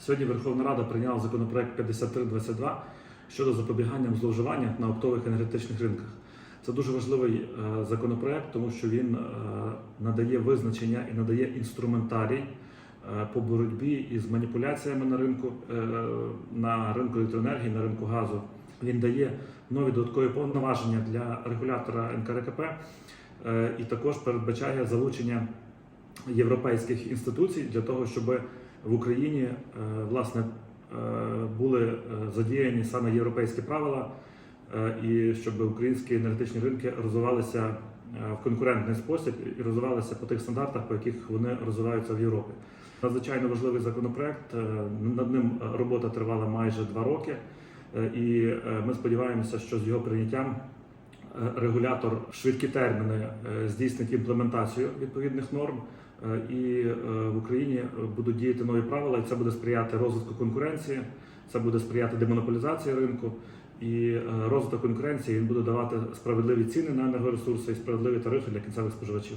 Сьогодні Верховна Рада прийняла законопроект 5322 щодо запобігання зловживання на оптових енергетичних ринках. Це дуже важливий е, законопроект, тому що він е, надає визначення і надає інструментарій е, по боротьбі із маніпуляціями на ринку на ринку електроенергії, на ринку газу. Він дає нові додаткові повноваження для регулятора НКРКП і також передбачає залучення європейських інституцій для того, щоб в Україні е, власне е, були е, задіяні саме європейські правила, і щоб українські енергетичні ринки розвивалися в конкурентний спосіб і розвивалися по тих стандартах, по яких вони розвиваються в Європі. Надзвичайно важливий законопроект. Над ним робота тривала майже два роки, і ми сподіваємося, що з його прийняттям регулятор в швидкі терміни е, здійснить імплементацію відповідних норм. Е, І е, в Україні е, будуть діяти нові правила, і це буде сприяти розвитку конкуренції, це буде сприяти демонополізації ринку і е, розвиток конкуренції. Він буде давати справедливі ціни на енергоресурси і справедливі тарифи для кінцевих споживачів.